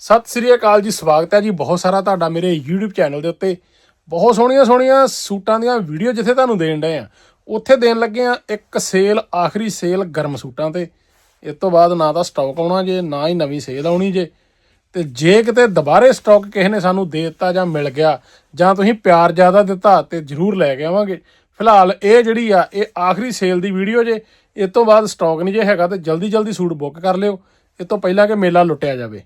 ਸਤਿ ਸ੍ਰੀ ਅਕਾਲ ਜੀ, ਸਵਾਗਤ ਹੈ ਜੀ ਬਹੁਤ ਸਾਰਾ ਤੁਹਾਡਾ ਮੇਰੇ YouTube ਚੈਨਲ ਦੇ ਉੱਤੇ। ਬਹੁਤ ਸੋਹਣੀਆਂ ਸੋਹਣੀਆਂ ਸੂਟਾਂ ਦੀਆਂ ਵੀਡੀਓ ਜਿੱਥੇ ਤੁਹਾਨੂੰ ਦੇਣ ਡਏ ਆ। ਉੱਥੇ ਦੇਣ ਲੱਗੇ ਆ ਇੱਕ ਸੇਲ ਆਖਰੀ ਸੇਲ ਗਰਮ ਸੂਟਾਂ ਤੇ। ਇਸ ਤੋਂ ਬਾਅਦ ਨਾ ਤਾਂ ਸਟਾਕ ਆਉਣਾ ਜੇ, ਨਾ ਹੀ ਨਵੀਂ ਸੇਲ ਆਉਣੀ ਜੇ। ਤੇ ਜੇ ਕਿਤੇ ਦੁਬਾਰੇ ਸਟਾਕ ਕਿਸੇ ਨੇ ਸਾਨੂੰ ਦੇ ਦਿੱਤਾ ਜਾਂ ਮਿਲ ਗਿਆ, ਜਾਂ ਤੁਸੀਂ ਪਿਆਰ ਜ਼ਿਆਦਾ ਦਿੱਤਾ ਤੇ ਜ਼ਰੂਰ ਲੈ ਕੇ ਆਵਾਂਗੇ। ਫਿਲਹਾਲ ਇਹ ਜਿਹੜੀ ਆ, ਇਹ ਆਖਰੀ ਸੇਲ ਦੀ ਵੀਡੀਓ ਜੇ, ਇਸ ਤੋਂ ਬਾਅਦ ਸਟਾਕ ਨਹੀਂ ਜੇ ਹੈਗਾ ਤੇ ਜਲਦੀ ਜਲਦੀ ਸੂਟ ਬੁੱਕ ਕਰ ਲਿਓ। ਇਹ ਤੋਂ ਪਹਿਲਾਂ ਕਿ ਮੇਲਾ ਲੁੱਟਿਆ ਜਾਵੇ।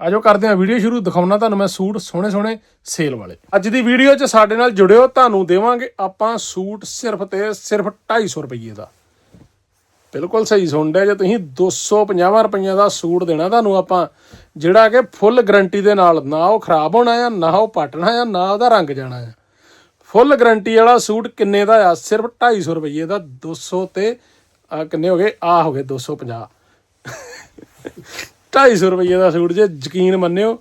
ਆਜੋ ਕਰਦੇ ਹਾਂ ਵੀਡੀਓ ਸ਼ੁਰੂ। ਦਿਖਾਉਣਾ ਤੁਹਾਨੂੰ ਮੈਂ ਸੂਟ ਸੋਹਣੇ ਸੋਹਣੇ ਸੇਲ ਵਾਲੇ। ਅੱਜ ਦੀ ਵੀਡੀਓ 'ਚ ਸਾਡੇ ਨਾਲ ਜੁੜਿਓ, ਤੁਹਾਨੂੰ ਦੇਵਾਂਗੇ ਆਪਾਂ ਸੂਟ ਸਿਰਫ ਤੇ ਸਿਰਫ 250 ਰੁਪਏ ਦਾ। ਬਿਲਕੁਲ ਸਹੀ ਸੁਣਦੇ ਜੇ ਤੁਸੀਂ 250 ਰੁਪਈਆ ਦਾ ਸੂਟ ਦੇਣਾ, ਤੁਹਾਨੂੰ ਆਪਾਂ ਜਿਹੜਾ ਕਿ ਫੁੱਲ ਗਾਰੰਟੀ ਦੇ ਨਾਲ ਨਾ ਉਹ ਖਰਾਬ ਹੋਣਾ ਆ, ਨਾ ਉਹ ਪਟਣਾ ਆ, ਨਾ ਉਹਦਾ ਰੰਗ ਜਾਣਾ ਆ। ਫੁੱਲ ਗਾਰੰਟੀ ਵਾਲਾ ਸੂਟ ਕਿੰਨੇ ਦਾ ਆ? ਸਿਰਫ 250 ਰੁਪਏ ਦਾ 200 ਤੇ ਆ ਕਿੰਨੇ ਹੋ ਗਏ? ਆ ਹੋ ਗਏ 250 250 ਰੁਪਏ ਦਾ ਸੂਟ ਜੇ ਯਕੀਨ ਮੰਨਿਓ,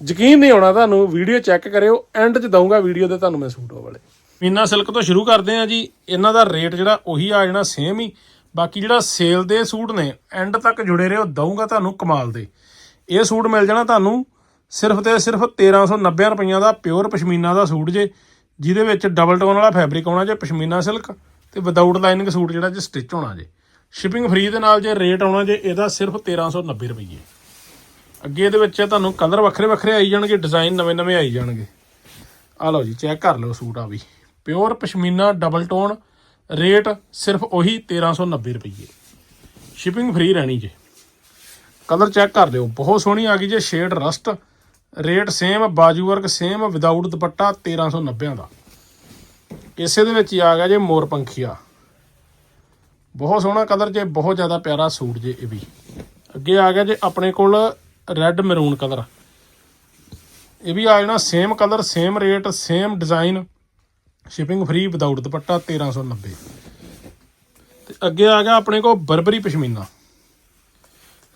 ਯਕੀਨ ਨਹੀਂ ਆਉਣਾ ਤੁਹਾਨੂੰ ਵੀਡੀਓ ਚੈੱਕ ਕਰਿਓ ਐਂਡ 'ਚ ਦਊਂਗਾ ਵੀਡੀਓ ਤੇ ਤੁਹਾਨੂੰ ਮੈਂ ਸੂਟ ਉਹ ਵਾਲੇ। ਮੀਨਾ ਸਿਲਕ ਤੋਂ ਸ਼ੁਰੂ ਕਰਦੇ ਆ ਜੀ, ਇਹਨਾਂ ਦਾ ਰੇਟ ਜਿਹੜਾ ਉਹੀ ਆ ਜਾਣਾ ਸੇਮ ਹੀ। ਬਾਕੀ ਜਿਹੜਾ ਸੇਲ ਦੇ ਸੂਟ ਨੇ ਐਂਡ ਤੱਕ ਜੁੜੇ ਰਹੋ, ਦਊਂਗਾ ਤੁਹਾਨੂੰ ਕਮਾਲ ਦੇ। ਇਹ ਸੂਟ ਮਿਲ ਜਾਣਾ ਤੁਹਾਨੂੰ ਸਿਰਫ ਤੇ ਸਿਰਫ 1390 ਰੁਪਈਆ ਦਾ ਪਿਓਰ ਪਸ਼ਮੀਨਾ ਦਾ ਸੂਟ ਜੇ, ਜਿਹਦੇ ਵਿੱਚ ਡਬਲ ਟੋਨ ਵਾਲਾ ਫੈਬਰਿਕ ਆਉਣਾ ਜੇ, ਪਸ਼ਮੀਨਾ ਸਿਲਕ ਤੇ ਵਿਦਆਊਟ ਲਾਈਨਿੰਗ ਸੂਟ ਜਿਹੜਾ ਜੇ ਸਟਿਚ ਹੋਣਾ ਜੇ। ਸ਼ਿਪਿੰਗ ਫ੍ਰੀ ਦੇ ਨਾਲ ਜੇ ਰੇਟ ਆਉਣਾ, ਜੇ ਇਹਦਾ ਸਿਰਫ 1390 ਰੁਪਏ ਅੱਗੇ ਇਹਦੇ ਵਿੱਚ ਤੁਹਾਨੂੰ ਕਲਰ ਵੱਖਰੇ ਵੱਖਰੇ ਆਈ ਜਾਣਗੇ ਡਿਜ਼ਾਈਨ ਨਵੇਂ ਨਵੇਂ ਆਈ ਜਾਣਗੇ। ਆ ਲਓ ਜੀ ਚੈੱਕ ਕਰ ਲਓ ਸੂਟ ਆ ਵੀ। Pure pashmina double tone rate ਸਿਰਫ ਉਹੀ 1390 ਰੁਪਏ ਸ਼ਿਪਿੰਗ ਫ੍ਰੀ ਰਹਿਣੀ ਜੇ। ਕਲਰ ਚੈੱਕ ਕਰ ਲਿਓ ਬਹੁਤ ਸੋਹਣੀ ਆ ਗਈ ਜੇ ਸ਼ੇਡ ਰਸਟ ਰੇਟ ਸੇਮ ਬਾਜੂ ਵਰਕ ਸੇਮ ਵਿਦਆਊਟ ਦੁਪੱਟਾ 1390 ਦਾ। ਇਸੇ ਦੇ ਵਿੱਚ ਹੀ ਆ ਗਿਆ ਜੇ ਮੋਰ ਪੰਖੀਆ। ਬਹੁਤ ਸੋਹਣਾ ਕਲਰ ਜੇ, ਬਹੁਤ ਜ਼ਿਆਦਾ ਪਿਆਰਾ ਸੂਟ ਜੇ ਇਹ ਵੀ। ਅੱਗੇ ਆ ਗਿਆ ਜੇ ਆਪਣੇ ਕੋਲ ਰੈੱਡ ਮੈਰੂਨ ਕਲਰ। ਇਹ ਵੀ ਆ ਜਾਣਾ same colour same rate same design shipping free without dupatta 1390 ਤੇ ਅੱਗੇ ਆ ਗਿਆ ਆਪਣੇ ਕੋਲ ਬਰਬਰੀ ਪਸ਼ਮੀਨਾ।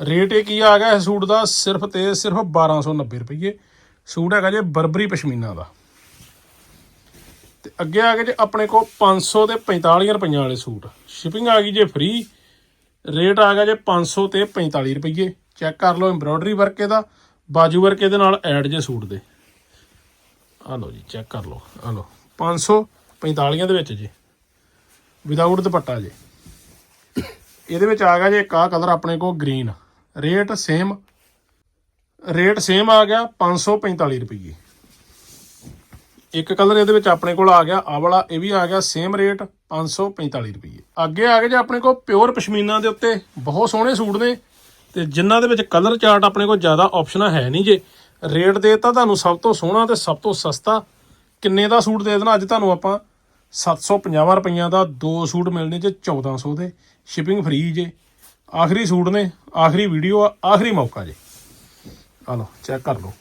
ਰੇਟ ਇਹ ਕੀ ਆ ਗਿਆ ਇਸ ਸੂਟ ਦਾ? ਸਿਰਫ ਤੇ ਸਿਰਫ 1290 ਰੁਪਏ ਸੂਟ ਹੈਗਾ ਜੇ ਬਰਬਰੀ ਪਸ਼ਮੀਨਾ ਦਾ। ਤੇ ਅੱਗੇ ਆ ਗਏ ਜੇ ਆਪਣੇ ਕੋਲ 500 ਤੇ 45 ਰੁਪਈਆਂ ਵਾਲੇ ਸੂਟ ਸ਼ਿਪਿੰਗ ਆ ਗਈ ਜੇ ਫ੍ਰੀ ਰੇਟ ਆ ਗਿਆ ਜੇ 500 ਤੇ 45 ਰੁਪਏ ਚੈੱਕ ਕਰ ਲਓ ਐਮਬ੍ਰੋਇਡਰੀ ਵਰਕ ਇਹਦਾ, ਬਾਜੂ ਵਰਕ ਇਹਦੇ ਨਾਲ ਐਡ ਜੇ ਸੂਟ ਦੇ। ਆ ਲਓ ਜੀ ਚੈੱਕ ਕਰ ਲਓ, ਆ ਲਓ 500 45 ਦੇ ਵਿੱਚ ਜੀ ਵਿਦਆਊਟ ਦੁਪੱਟਾ ਜੇ। ਇਹਦੇ ਵਿੱਚ ਆ ਗਿਆ ਜੇ ਇੱਕ ਆ ਕਲਰ ਆਪਣੇ ਕੋਲ green rate same rate same ਆ ਗਿਆ 545 ਰੁਪਏ ਇੱਕ ਕਲਰ ਇਹਦੇ ਵਿੱਚ ਆਪਣੇ ਕੋਲ ਆ ਗਿਆ, ਆਹ ਵਾਲਾ ਇਹ ਵੀ ਆ ਗਿਆ ਸੇਮ ਰੇਟ 545 ਰੁਪਏ ਅੱਗੇ ਆ ਗਏ ਜੇ ਆਪਣੇ ਕੋਲ ਪਿਓਰ ਪਸ਼ਮੀਨਾ ਦੇ ਉੱਤੇ, ਬਹੁਤ ਸੋਹਣੇ ਸੂਟ ਨੇ ਤੇ ਜਿਨ੍ਹਾਂ ਦੇ ਵਿੱਚ ਕਲਰ ਚਾਰਟ ਆਪਣੇ ਕੋਲ ਜ਼ਿਆਦਾ ਆਪਸ਼ਨਾਂ ਹੈ ਨਹੀਂ ਜੇ। ਰੇਟ ਦੇ ਤਾਂ ਤੁਹਾਨੂੰ ਸਭ ਤੋਂ ਸੋਹਣਾ ਤੇ ਸਭ ਤੋਂ ਸਸਤਾ ਕਿੰਨੇ ਦਾ ਸੂਟ ਦੇ ਦੇਣਾ? ਅੱਜ ਤੁਹਾਨੂੰ ਆਪਾਂ 750 ਰੁਪਈਆਂ ਦਾ ਦੋ ਸੂਟ ਮਿਲਣੇ ਜੇ 1400 ਦੇ। ਸ਼ਿਪਿੰਗ ਫ੍ਰੀ ਜੇ। ਆਖਰੀ ਸੂਟ ਨੇ, ਆਖਰੀ ਵੀਡੀਓ ਆ, ਆਖਰੀ ਮੌਕਾ ਜੇ। ਆ ਲਓ ਚੈੱਕ ਕਰ ਲਓ।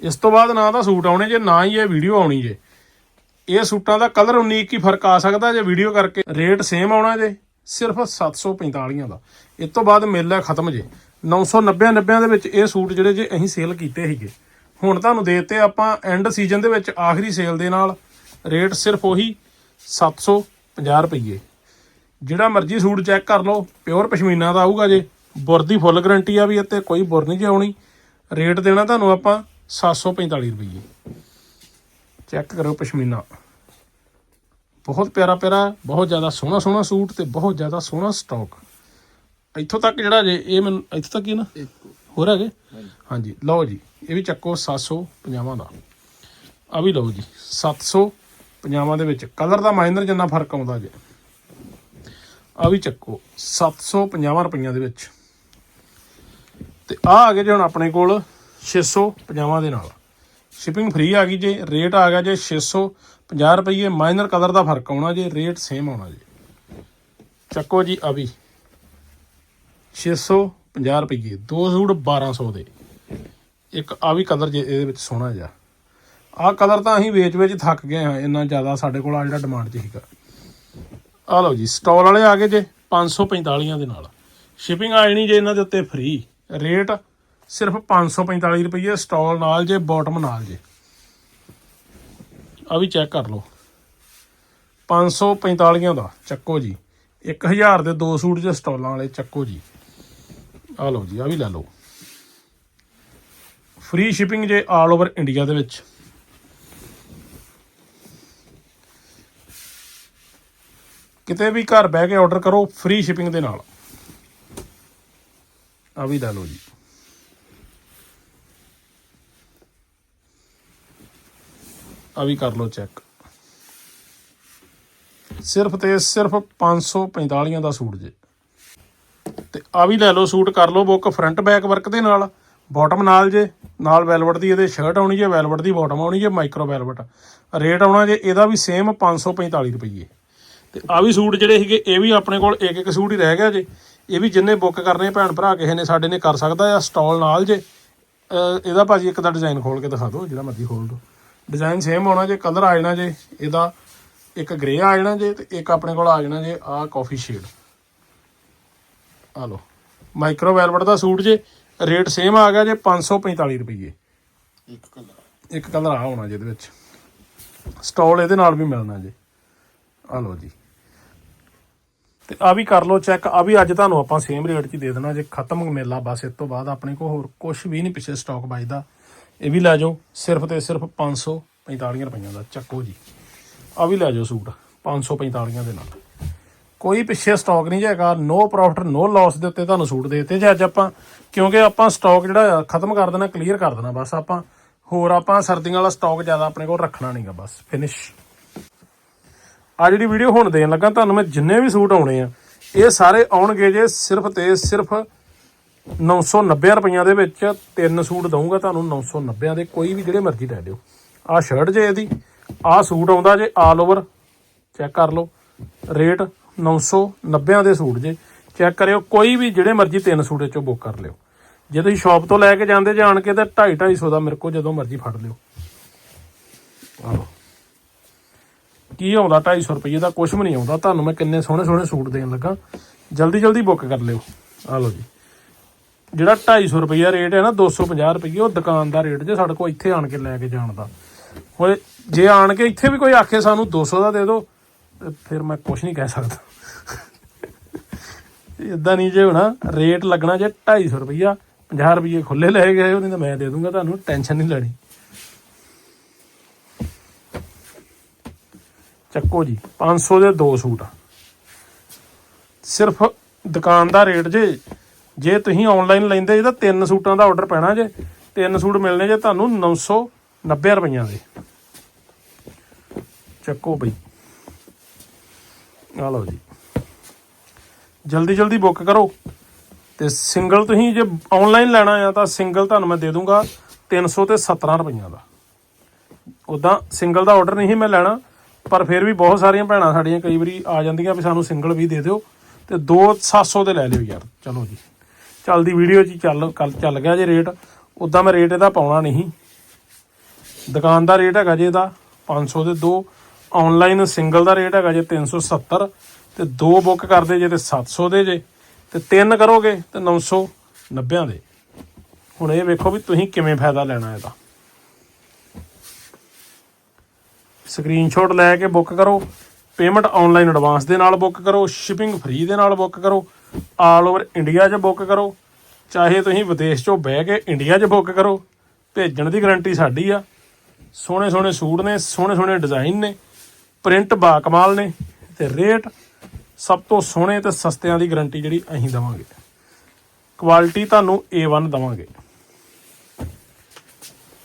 ਇਸ ਤੋਂ ਬਾਅਦ ਨਾ ਤਾਂ ਸੂਟ ਆਉਣੇ ਜੇ, ਨਾ ਹੀ ਇਹ ਵੀਡੀਓ ਆਉਣੀ ਜੇ। ਇਹ ਸੂਟਾਂ ਦਾ ਕਲਰ 19 ਕੀ ਫ਼ਰਕ ਆ ਸਕਦਾ ਜੇ ਵੀਡੀਓ ਕਰਕੇ। ਰੇਟ ਸੇਮ ਆਉਣਾ ਜੇ, ਸਿਰਫ 745 ਦਾ। ਇਸ ਤੋਂ ਬਾਅਦ ਮੇਲਾ ਖਤਮ ਜੇ। 990 90 ਦੇ ਵਿੱਚ ਇਹ ਸੂਟ ਜਿਹੜੇ ਜੇ ਅਸੀਂ ਸੇਲ ਕੀਤੇ ਸੀਗੇ। ਹੁਣ ਤੁਹਾਨੂੰ ਦੇਤੇ ਆਪਾਂ ਐਂਡ ਸੀਜ਼ਨ ਦੇ ਵਿੱਚ ਆਖਰੀ ਸੇਲ ਦੇ ਨਾਲ। ਰੇਟ ਸਿਰਫ ਉਹੀ 750 ਰੁਪਏ ਜਿਹੜਾ ਮਰਜ਼ੀ ਸੂਟ ਚੈੱਕ ਕਰ ਲਓ ਪਿਓਰ ਪਸ਼ਮੀਨਾ ਦਾ ਆਊਗਾ ਜੇ। ਬੁਰ ਦੀ ਫੁੱਲ ਗਰੰਟੀ ਆ ਵੀ ਇੱਥੇ ਕੋਈ ਬੁਰ ਨਹੀਂ ਜੇ ਆਉਣੀ। ਰੇਟ ਦੇਣਾ ਤੁਹਾਨੂੰ ਆਪਾਂ 745 ਰੁਪਏ ਚੈੱਕ ਕਰੋ ਪਸ਼ਮੀਨਾ। ਬਹੁਤ ਪਿਆਰਾ ਪਿਆਰਾ ਬਹੁਤ ਜ਼ਿਆਦਾ ਸੋਹਣਾ ਸੋਹਣਾ ਸੂਟ ਤੇ ਬਹੁਤ ਜ਼ਿਆਦਾ ਸੋਹਣਾ ਸਟਾਕ ਇੱਥੋਂ ਤੱਕ ਜਿਹੜਾ ਜੇ ਇਹ ਮੈਨੂੰ ਇੱਥੋਂ ਤੱਕ ਹੀ ਨਾ? ਹੋਰ। ਹੈਗੇ? ਹਾਂਜੀ। ਲਓ ਜੀ ਇਹ ਵੀ ਚੱਕੋ 750 ਦਾ। ਆ ਵੀ ਲਓ ਜੀ 750 ਦੇ ਵਿੱਚ। ਕਲਰ ਦਾ ਮਾਈਨਰ ਜਿੰਨਾ ਫ਼ਰਕ ਆਉਂਦਾ ਜੇ। ਆ ਵੀ ਚੱਕੋ 750 ਰੁਪਈਆਂ ਦੇ ਵਿੱਚ। ਤੇ ਆ ਆ ਗਏ ਜੇ ਹੁਣ ਆਪਣੇ ਕੋਲ 650 ਦੇ ਨਾਲ। ਸ਼ਿਪਿੰਗ ਫ੍ਰੀ ਆ ਗਈ ਜੇ ਰੇਟ ਆ ਗਿਆ ਜੇ 650 ਰੁਪਏ ਮਾਈਨਰ ਕਲਰ ਦਾ ਫ਼ਰਕ ਆਉਣਾ ਜੇ ਰੇਟ ਸੇਮ ਆਉਣਾ ਜੀ। ਚੱਕੋ ਜੀ ਆ ਵੀ 650 ਰੁਪਏ ਦੋ ਸੂਟ 1200 ਦੇ। ਇੱਕ ਆ ਵੀ ਕਲਰ ਜੇ ਇਹਦੇ ਵਿੱਚ ਸੋਹਣਾ ਜਿਹਾ। ਆਹ ਕਲਰ ਤਾਂ ਅਸੀਂ ਵੇਚ ਵੇਚ ਥੱਕ ਗਏ ਹਾਂ, ਇੰਨਾ ਜ਼ਿਆਦਾ ਸਾਡੇ ਕੋਲ ਆ ਜਿਹੜਾ ਡਿਮਾਂਡ 'ਚ ਸੀਗਾ। ਆ ਲਓ ਜੀ ਸਟਾਲ ਵਾਲੇ ਆ ਗਏ ਜੇ 545 ਦੇ ਨਾਲ। ਸ਼ਿਪਿੰਗ ਆ ਜਾਣੀ ਜੇ ਇਹਨਾਂ ਦੇ ਉੱਤੇ ਫ੍ਰੀ ਰੇਟ ਸਿਰਫ 545 ਰੁਪਏ ਸਟਾਲ ਨਾਲ ਜੇ ਬਾਟਮ ਨਾਲ ਜੇ। ਆ ਵੀ ਚੈੱਕ ਕਰ ਲਓ। 545 ਦਾ, ਚੱਕੋ ਜੀ। 1000 ਦੇ ਦੋ ਸੂਟ ਜੇ ਸਟਾਲਾਂ ਵਾਲੇ, ਚੱਕੋ ਜੀ। ਆ ਲਓ ਜੀ ਆ ਵੀ ਲੈ ਲਓ। ਫ੍ਰੀ ਸ਼ਿਪਿੰਗ ਜੇ ਆਲ ਓਵਰ ਇੰਡੀਆ ਦੇ ਵਿੱਚ। ਕਿਤੇ ਵੀ ਘਰ ਬਹਿ ਕੇ ਆਰਡਰ ਕਰੋ ਫ੍ਰੀ ਸ਼ਿਪਿੰਗ ਦੇ ਨਾਲ। ਆ ਵੀ ਲੈ ਲਓ ਜੀ। ਆ ਵੀ ਕਰ ਲਓ ਚੈੱਕ। ਸਿਰਫ ਤੇ ਸਿਰਫ 545 ਦਾ ਸੂਟ ਜੇ। ਤੇ ਆ ਵੀ ਲੈ ਲਓ ਸੂਟ, ਕਰ ਲਓ ਬੁੱਕ ਫਰੰਟ ਬੈਕ ਵਰਕ ਦੇ ਨਾਲ ਬਾਟਮ ਨਾਲ ਜੇ, ਨਾਲ ਵੈਲਵਟ ਦੀ ਇਹਦੇ ਸ਼ਰਟ ਆਉਣੀ ਜੇ ਵੈਲਵਟ ਦੀ ਬਾਟਮ ਆਉਣੀ ਜੇ ਮਾਈਕਰੋ ਵੈਲਵਟ ਰੇਟ ਆਉਣਾ ਜੇ, ਇਹਦਾ ਵੀ ਸੇਮ 545 ਰੁਪਏ ਤੇ ਆ ਵੀ ਸੂਟ ਜਿਹੜੇ ਸੀਗੇ, ਇਹ ਵੀ ਆਪਣੇ ਕੋਲ ਇੱਕ ਇੱਕ ਸੂਟ ਹੀ ਰਹਿ ਗਿਆ ਜੇ। ਇਹ ਵੀ ਜਿੰਨੇ ਬੁੱਕ ਕਰਨੇ ਭੈਣ ਭਰਾ, ਕਿਸੇ ਨੇ ਸਾਡੇ ਨੇ ਕਰ ਸਕਦਾ ਆ ਸਟਾਲ ਨਾਲ ਜੇ। ਅਹ ਇਹਦਾ ਭਾਜੀ ਇੱਕ ਦਾ ਡਿਜ਼ਾਈਨ ਖੋਲ ਕੇ ਦਿਖਾ ਦਿਓ, ਜਿਹੜਾ ਮਰਜ਼ੀ ਖੋਲ ਦਿਓ। ਡਿਜ਼ਾਈਨ ਸੇਮ ਹੋਣਾ ਜੇ ਕਲਰ ਆ ਜਾਣਾ ਜੇ ਇਹਦਾ ਇੱਕ ਗ੍ਰੇ ਆ ਜਾਣਾ ਜੇ ਤੇ ਇੱਕ ਆਪਣੇ ਕੋਲ ਆ ਜਾਣਾ ਜੇ ਆਹ ਕਾਫੀ ਸ਼ੇਡ ਆ ਲਓ। ਮਾਈਕਰੋ ਵੈਲਵਟ ਦਾ ਸੂਟ ਜੇ ਰੇਟ ਸੇਮ ਆ ਗਿਆ ਜੇ 545 ਰੁਪਏ ਇੱਕ ਕਲਰ ਇੱਕ ਕਲਰ ਆ ਹੋਣਾ ਜਿਹਦੇ ਵਿੱਚ। ਸਟਾਲ ਇਹਦੇ ਨਾਲ ਵੀ ਮਿਲਣਾ ਜੀ। ਆ ਲਓ ਜੀ। ਤੇ ਆ ਵੀ ਕਰ ਲਓ ਚੈੱਕ ਆ ਵੀ ਅੱਜ ਤੁਹਾਨੂੰ ਆਪਾਂ ਸੇਮ ਰੇਟ 'ਚ ਦੇ ਦੇਣਾ ਜੇ। ਖਤਮ ਮੇਲਾ ਬਸ ਇਸ ਤੋਂ ਬਾਅਦ ਆਪਣੇ ਕੋਲ ਹੋਰ ਕੁਝ ਵੀ ਨਹੀਂ ਪਿੱਛੇ ਸਟਾਕ ਬਚਦਾ ਇਹ ਵੀ ਲੈ ਜਾਓ, ਸਿਰਫ ਤੇ ਸਿਰਫ 545 ਰੁਪਈਆਂ ਦਾ, ਚੱਕੋ ਜੀ। ਆ ਵੀ ਲੈ ਜਾਓ ਸੂਟ 545 ਦੇ ਨਾਲ। ਕੋਈ ਪਿੱਛੇ ਸਟਾਕ ਨਹੀਂ ਹੈਗਾ ਨੋ ਪ੍ਰੋਫਿਟ ਨੋ ਲਾਸ ਦੇ ਉੱਤੇ ਤੁਹਾਨੂੰ ਸੂਟ ਦੇ ਦਿੱਤੇ ਜੇ ਅੱਜ ਆਪਾਂ, ਕਿਉਂਕਿ ਆਪਾਂ ਸਟਾਕ ਜਿਹੜਾ ਖਤਮ ਕਰ ਦੇਣਾ ਕਲੀਅਰ ਕਰ ਦੇਣਾ, ਬਸ ਆਪਾਂ, ਹੋਰ ਆਪਾਂ ਸਰਦੀਆਂ ਵਾਲਾ ਸਟਾਕ ਜ਼ਿਆਦਾ ਆਪਣੇ ਕੋਲ ਰੱਖਣਾ ਨਹੀਂਗਾ, ਬਸ ਫਿਨਿਸ਼ ਆ ਜਿਹੜੀ ਵੀਡੀਓ ਹੁਣ ਦੇਣ ਲੱਗਾ, ਤੁਹਾਨੂੰ ਮੈਂ ਜਿੰਨੇ ਵੀ ਸੂਟ ਆਉਣੇ ਆ, ਇਹ ਸਾਰੇ ਆਉਣਗੇ ਜੇ ਸਿਰਫ ਤੇ ਸਿਰਫ 990 ਰੁਪਈਆਂ ਦੇ ਵਿੱਚ ਤਿੰਨ ਸੂਟ ਦਊਂਗਾ ਤੁਹਾਨੂੰ 990 ਦੇ, ਕੋਈ ਵੀ ਜਿਹੜੇ ਮਰਜ਼ੀ ਲੈ ਲਿਓ। ਆਹ ਸ਼ਰਟ ਜੇ ਇਹਦੀ, ਆਹ ਸੂਟ ਆਉਂਦਾ ਜੇ ਆਲ ਓਵਰ ਚੈੱਕ ਕਰ ਲਓ। ਰੇਟ 990 ਦੇ ਸੂਟ ਜੇ ਚੈੱਕ ਕਰਿਓ, ਕੋਈ ਵੀ ਜਿਹੜੇ ਮਰਜ਼ੀ ਤਿੰਨ ਸੂਟ ਇਹ ਚੋਂ ਬੁੱਕ ਕਰ ਲਿਓ। ਜੇ ਤੁਸੀਂ ਸ਼ਾਪ ਤੋਂ ਲੈ ਕੇ ਜਾਂਦੇ ਜਾਣ ਕੇ ਤਾਂ 2.5 250 ਦਾ ਮੇਰੇ ਕੋਲ ਜਦੋਂ ਮਰਜ਼ੀ ਫੜ ਲਿਓ। ਆਹੋ ਕੀ ਆਉਂਦਾ 250 ਰੁਪਏ ਦਾ? ਕੁਝ ਵੀ ਨਹੀਂ ਆਉਂਦਾ। ਤੁਹਾਨੂੰ ਮੈਂ ਕਿੰਨੇ ਸੋਹਣੇ ਸੋਹਣੇ ਸੂਟ ਦੇਣ ਲੱਗਾ। ਜਲਦੀ ਜਲਦੀ ਬੁੱਕ ਕਰ ਲਿਓ। ਆ ਲਓ ਜੀ। ਜਿਹੜਾ 250 ਰੁਪਈਆ ਰੇਟ ਹੈ ਨਾ 250 ਰੁਪਈਏ, ਉਹ ਦੁਕਾਨ ਦਾ ਰੇਟ ਜੇ ਸਾਡੇ ਕੋਲ ਇੱਥੇ ਆਣ ਕੇ ਲੈ ਕੇ ਜਾਣ ਦਾ। ਹੁਣ ਜੇ ਆਣ ਕੇ ਇੱਥੇ ਵੀ ਕੋਈ ਆਖੇ ਸਾਨੂੰ 200 ਦਾ ਦੇ ਦਿਓ ਫਿਰ ਮੈਂ ਕੁਝ ਨਹੀਂ ਕਹਿ ਸਕਦਾ। ਇਦਾਂ ਨਹੀਂ ਜੇ ਹੋਣਾ, ਰੇਟ ਲੱਗਣਾ ਜੇ 250 ਰੁਪਈਆ 50 ਰੁਪਈਏ ਖੁੱਲੇ ਲੈ ਗਏ ਉਹ ਨਹੀਂ ਤਾਂ ਮੈਂ ਦੇ ਦੂੰਗਾ ਤੁਹਾਨੂੰ, ਟੈਨਸ਼ਨ ਨਹੀਂ ਲੈਣੀ। ਚੱਕੋ ਜੀ 500 ਦੇ ਦੋ ਸੂਟ ਸਿਰਫ ਦੁਕਾਨ ਦਾ ਰੇਟ ਜੇ ਜੇ ਤੁਸੀਂ ਆਨਲਾਈਨ ਲੈਂਦੇ ਜੇ ਤਾਂ ਤਿੰਨ ਸੂਟਾਂ ਦਾ ਆਰਡਰ ਪੈਣਾ ਜੇ। ਤਿੰਨ ਸੂਟ ਮਿਲਣੇ ਜੇ ਤੁਹਾਨੂੰ 990 ਰੁਪਈਆਂ ਦੇ। ਚੱਕੋ ਬਈ। ਆ ਲਓ ਜੀ। ਜਲਦੀ ਜਲਦੀ ਬੁੱਕ ਕਰੋ। ਤੇ ਸਿੰਗਲ ਤੁਸੀਂ ਜੇ ਆਨਲਾਈਨ ਲੈਣਾ ਆ ਤਾਂ ਸਿੰਗਲ ਤੁਹਾਨੂੰ ਮੈਂ ਦੇ ਦੂੰਗਾ 300 ਤੇ 17 ਰੁਪਈਆਂ ਦਾ। ਉਦਾਂ ਸਿੰਗਲ ਦਾ ਆਰਡਰ ਨਹੀਂ ਮੈਂ ਲੈਣਾ, ਪਰ ਫਿਰ ਵੀ ਬਹੁਤ ਸਾਰੀਆਂ ਭੈਣਾਂ ਸਾਡੀਆਂ ਕਈ ਵਾਰੀ ਆ ਜਾਂਦੀਆਂ ਵੀ ਸਾਨੂੰ ਸਿੰਗਲ ਵੀ ਦੇ ਦਿਓ। ਤੇ 2 700 ਦੇ ਲੈ ਲਿਓ ਯਾਰ। ਚਲੋ ਜੀ। ਚੱਲਦੀ ਵੀਡੀਓ 'ਚ ਚੱਲ, ਕੱਲ ਚੱਲ ਗਿਆ ਜੇ ਰੇਟ ਉਦਾਂ ਮੈਂ ਰੇਟ ਇਹਦਾ ਪਾਉਣਾ ਨਹੀਂ। ਦੁਕਾਨ ਦਾ ਰੇਟ ਹੈਗਾ ਜੇ ਇਹਦਾ 500 ਦੇ ਦੋ ਆਨਲਾਈਨ ਸਿੰਗਲ ਦਾ ਰੇਟ ਹੈਗਾ ਜੇ 370 ਤੇ ਦੋ ਬੁੱਕ ਕਰਦੇ ਜੇ ਤੇ 700 ਦੇ ਜੇ, ਤੇ ਤਿੰਨ ਕਰੋਗੇ ਤੇ 990 ਦੇ। ਹੁਣ ਇਹ ਵੇਖੋ ਵੀ ਤੁਸੀਂ ਕਿਵੇਂ ਫਾਇਦਾ ਲੈਣਾ ਇਹਦਾ। ਸਕਰੀਨਸ਼ਾਟ ਲੈ ਕੇ ਬੁੱਕ ਕਰੋ ਪੇਮੈਂਟ ਆਨਲਾਈਨ ਐਡਵਾਂਸ ਦੇ ਨਾਲ ਬੁੱਕ ਕਰੋ ਸ਼ਿਪਿੰਗ ਫ੍ਰੀ ਦੇ ਨਾਲ ਬੁੱਕ ਕਰੋ ਆਲ ਓਵਰ ਇੰਡੀਆ 'ਚ ਬੁੱਕ ਕਰੋ। ਚਾਹੇ ਤੁਸੀਂ ਵਿਦੇਸ਼ 'ਚੋਂ ਬਹਿ ਕੇ ਇੰਡੀਆ 'ਚ ਬੁੱਕ ਕਰੋ, ਭੇਜਣ ਦੀ ਗਾਰੰਟੀ ਸਾਡੀ ਆ। ਸੋਹਣੇ ਸੋਹਣੇ ਸੂਟ ਨੇ, ਸੋਹਣੇ ਸੋਹਣੇ ਡਿਜ਼ਾਈਨ ਨੇ, ਪ੍ਰਿੰਟ ਬਾ ਕਮਾਲ ਨੇ, ਤੇ ਰੇਟ ਸਭ ਤੋਂ ਸੋਹਣੇ ਤੇ ਸਸਤਿਆਂ ਦੀ ਗਾਰੰਟੀ ਜਿਹੜੀ ਅਸੀਂ ਦਵਾਂਗੇ। ਕੁਆਲਿਟੀ ਤੁਹਾਨੂੰ A1 ਦਵਾਂਗੇ।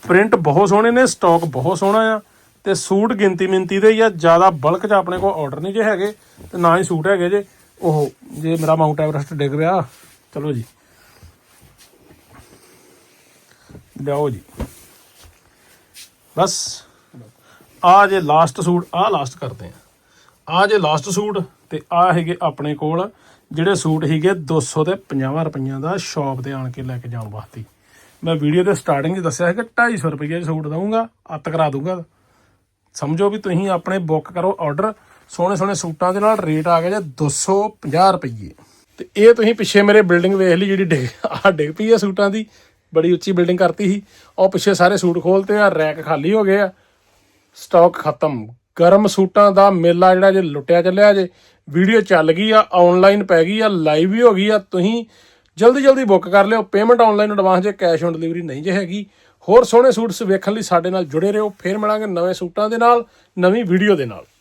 ਪ੍ਰਿੰਟ ਬਹੁਤ ਸੋਹਣੇ ਨੇ, ਸਟਾਕ ਬਹੁਤ ਸੋਹਣਾ ਆ, ਤੇ ਸੂਟ ਗਿਣਤੀ ਮਿੰਤੀ ਦੇ ਹੀ ਆ। ਜ਼ਿਆਦਾ ਬਲਕ 'ਚ ਆਪਣੇ ਕੋਲ ਆਰਡਰ ਨਹੀਂ ਜੇ ਹੈਗੇ, ਤੇ ਨਾ ਹੀ ਸੂਟ ਹੈਗੇ ਜੇ। ਉਹ ਜੇ ਮੇਰਾ ਮਾਊਂਟ ਐਵਰੈਸਟ ਡਿੱਗ ਪਿਆ, ਚਲੋ ਜੀ। ਲਿਆਓ ਜੀ। ਬਸ। ਆ ਜੇ ਲਾਸਟ ਸੂਟ, ਆ ਲਾਸਟ ਕਰਦੇ ਆ। ਆ ਜੇ ਲਾਸਟ ਸੂਟ ਤੇ ਆ ਹੈਗੇ ਆਪਣੇ ਕੋਲ, ਜਿਹੜੇ ਸੂਟ ਹੈਗੇ 200 ਤੇ 50 ਰੁਪਈਆਂ ਦਾ ਸ਼ਾਪ ਤੇ ਆਣ ਕੇ ਲੈ ਕੇ ਜਾਣ ਵਾਸਤੇ। ਮੈਂ ਵੀਡੀਓ ਦੇ ਸਟਾਰਟਿੰਗ 'ਚ ਦੱਸਿਆ ਹੈ ਕਿ 250 ਰੁਪਏ ਦੇ ਸੂਟ ਦਊਂਗਾ, ਅੱਤ ਕਰਾ ਦੂੰਗਾ ਸਮਝੋ ਵੀ ਤੁਸੀਂ ਆਪਣੇ ਬੁੱਕ ਕਰੋ ਆਰਡਰ ਸੋਹਣੇ ਸੋਹਣੇ ਸੂਟਾਂ ਦੇ ਨਾਲ ਰੇਟ ਆ ਗਿਆ ਜੇ 250 ਰੁਪਏ ਤੇ ਇਹ ਤੁਸੀਂ ਪਿੱਛੇ ਮੇਰੇ ਬਿਲਡਿੰਗ ਵੇਖ ਲਈ ਜਿਹੜੀ ਡਿੱਗ ਆ ਡਿੱਗ ਪਈ ਆ ਸੂਟਾਂ ਦੀ। ਬੜੀ ਉੱਚੀ ਬਿਲਡਿੰਗ ਕਰਤੀ ਸੀ। ਉਹ ਪਿੱਛੇ ਸਾਰੇ ਸੂਟ ਖੋਲਤੇ ਆ, ਰੈਕ ਖਾਲੀ ਹੋ ਗਏ ਆ। ਸਟਾਕ ਖਤਮ। ਗਰਮ ਸੂਟਾਂ ਦਾ ਮੇਲਾ ਜਿਹੜਾ ਜੇ ਲੁੱਟਿਆ ਚੱਲਿਆ ਜੇ। ਵੀਡੀਓ ਚੱਲ ਗਈ ਆ ਆਨਲਾਈਨ ਪੈ ਗਈ ਆ ਲਾਈਵ ਵੀ ਹੋ ਗਈ ਆ। ਤੁਸੀਂ ਜਲਦੀ ਜਲਦੀ ਬੁੱਕ ਕਰ ਲਿਓ। ਪੇਮੈਂਟ ਆਨਲਾਈਨ ਐਡਵਾਂਸ ਜੇ ਕੈਸ਼ ਔਨ ਡਿਲੀਵਰੀ ਨਹੀਂ ਜੇ ਹੈਗੀ। ਹੋਰ ਸੋਹਣੇ ਸੂਟਸ ਵੇਖਣ ਲਈ ਸਾਡੇ ਨਾਲ ਜੁੜੇ ਰਹੋ। ਫੇਰ ਮਿਲਾਂਗੇ ਨਵੇਂ ਸੂਟਾਂ ਦੇ ਨਾਲ, ਨਵੀਂ ਵੀਡੀਓ ਦੇ ਨਾਲ।